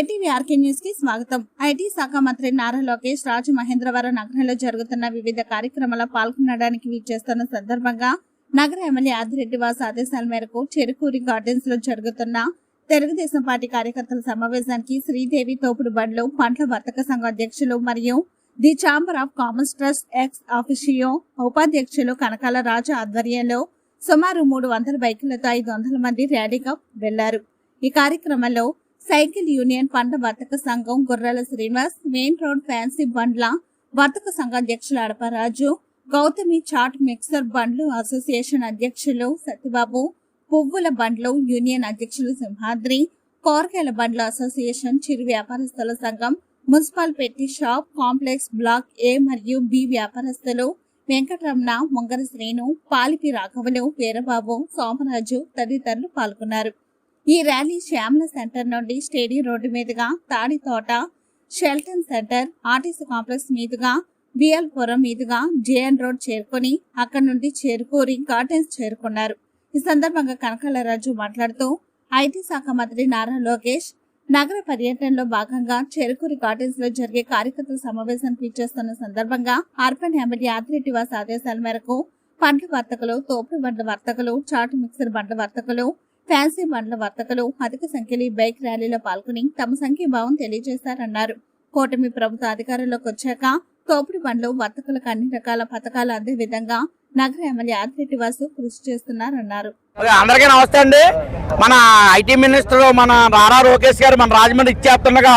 RK న్యూస్కి స్వాగతం. IT శాఖ మంత్రి నారా లోకేష్ రాజమహేంద్రవరం నగరంలో జరుగుతున్న వివిధ కార్యక్రమాల్లో పాల్గొనడానికి వీచేస్తున్న సందర్భంగా నగర ఎమ్మెల్యే ఆదిరెడ్డి వాసు ఆదేశాల మేరకు చెరుకూరి గార్డెన్స్లో జరుగుతున్న తెలుగుదేశం పార్టీ కార్యకర్తల సమావేశానికి శ్రీదేవి తోపుడు బండ్లు పండ్ల వర్తక సంఘం అధ్యక్షులు మరియు the chamber of commerce trust ex officio ఉపాధ్యక్షులు కనకాల రాజు ఆధ్వర్యంలో సుమారు మూడు వందల బైకులతో ఐదు వందల మంది ర్యాలీగా వెళ్ళారు. ఈ కార్యక్రమంలో సైకిల్ యూనియన్ పంట వర్తక సంఘం Gurrala Srinivas main road fancy బండ్ల వర్తక సంఘ అధ్యక్షులు అడపరాజు గౌతమి చాట్ మిక్సర్ బండ్లు అసోసియేషన్ అధ్యక్షులు సత్యబాబు పువ్వుల బండ్లు యూనియన్ అధ్యక్షులు సింహాద్రి కూరగాయల బండ్ల అసోసియేషన్ చిరు వ్యాపారస్తుల సంఘం మున్సిపల్ పెట్టి షాప్ కాంప్లెక్స్ బ్లాక్ ఏ మరియు బి వ్యాపారస్తులు వెంకటరమణ ముంగర శ్రీను పాలిపి రాఘవులు వీరబాబు సోమరాజు తదితరులు పాల్గొన్నారు. ఈ ర్యాలీ శ్యామల సెంటర్ నుండి స్టేడియం రోడ్డు మీదుగా Tadithota Shelton centre RTC complex మీదుగా బిఎల్పురం మీదుగా జేఎన్ రోడ్ చేరుకొని అక్కడి నుండి చేరుకూరి గార్డెన్స్ చేరుకున్నారు. ఈ సందర్భంగా కనకాలరాజు మాట్లాడుతూ ఐటీ శాఖ మంత్రి నారా లోకేష్ నగర పర్యటనలో భాగంగా చెరుకూరి గార్డెన్స్లో జరిగే కార్యకర్తల సమావేశానికి ఇచ్చేస్తున్న సందర్భంగా అర్బన్ ఎమ్మెల్యే ఆదిరెడ్డి వాస్ ఆదేశాల మేరకు పండ్ల వర్తకులు తోపుడు బండ్ల వర్తకులు చాటు మిక్సర్ బండ్ల వర్తకులు ఫ్యాన్సీ బండ్ల వర్తకులు అధిక సంఖ్యలో బైక్ ర్యాలీలో పాల్గొని తమ సంఖ్యాభావం తెలియజేశారన్నారు. కూటమి ప్రభుత్వ అధికారంలోకి వచ్చాక తోపుడు బండ్లు వర్తకులకు అన్ని రకాల పథకాలు అందే విధంగా నగర ఎమ్మెల్యే ఆదిరెడ్డి వాసు కృషి చేస్తున్నారన్నారు. ఓకే, అందరికీ నమస్తే అండి. మన ఐటీ మినిస్టర్ మన రారా లోకేష్ గారు మన రాజమండ్రి ఇచ్చేస్తుండగా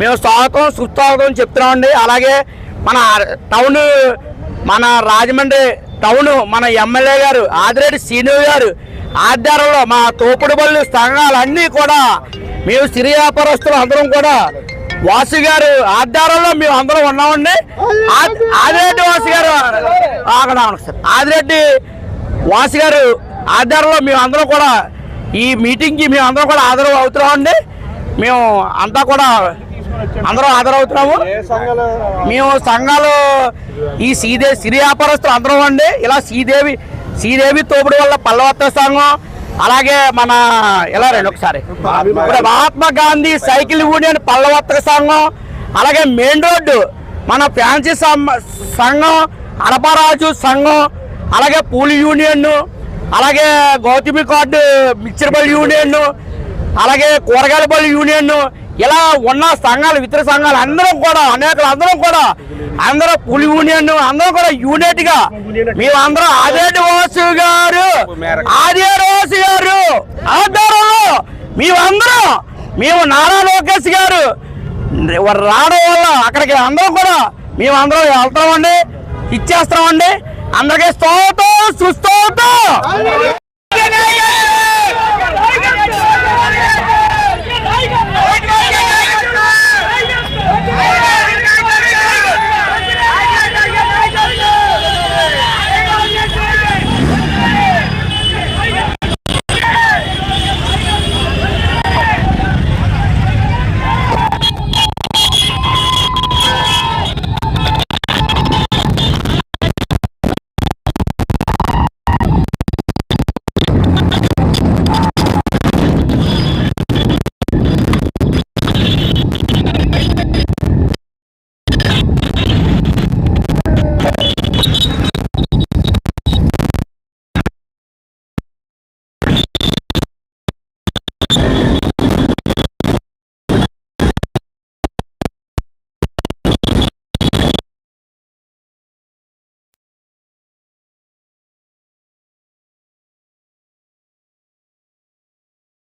మేము స్వాగతం సుస్వాగతం చెప్తున్నామండి. అలాగే మన టౌన్ మన రాజమండ్రి టౌన్ మన ఎమ్మెల్యే గారు ఆదిరెడ్డి శ్రీను గారు ఆధ్వర్యంలో మా తోపుడు సంఘాలన్నీ కూడా మేము సిరి వ్యాపారస్తులు అందరం కూడా వాసు గారు ఆధ్వర్యంలో మేము అందరం ఉన్నామండి. ఆ- ఆదిరెడ్డి వాసు గారు సార్. ఆదిరెడ్డి వాసు గారు ఆధారంలో మేము అందరం కూడా ఈ మీటింగ్కి మేము అందరం కూడా ఆదరవు అవుతున్నామండి. మేము అంతా కూడా అందరం ఆదరవుతున్నాము మేము సంఘాలు ఈ శ్రీదేవి సిరి వ్యాపారస్తులు అందరం అండి. ఇలా శ్రీదేవి శ్రీదేవి తోపుడు వల్ల పల్లవత్త సంఘం అలాగే మన ఇలా రండి ఒకసారి? మహాత్మా గాంధీ సైకిల్ యూనియన్ పల్లవత్త సంఘం అలాగే మెయిన్ రోడ్డు మన ఫ్యాన్సీ సంఘం అడపరాజు సంఘం అలాగే పూల్ యూనియన్ అలాగే గౌతమి కార్డు మిక్చర్ బల్ యూనియన్ అలాగే కూరగాయల బల్ యూనియన్ ఇలా ఉన్న సంఘాలు ఇతర సంఘాలు అందరం కూడా అనేకలు అందరం కూడా అందరూ పులి యూనియన్ అందరం కూడా యూనిట్గా మేమందరం అదే వాసు గారు ఆదే వాసు గారు ఆధారంలో మేమందరం మేము నారా లోకేష్ గారు రావడం వల్ల అక్కడికి అందరం కూడా మేమందరం వెళ్తామండి ఇచ్చేస్తామండి. అందరికీ స్తోత్రం సుస్తోత్రం.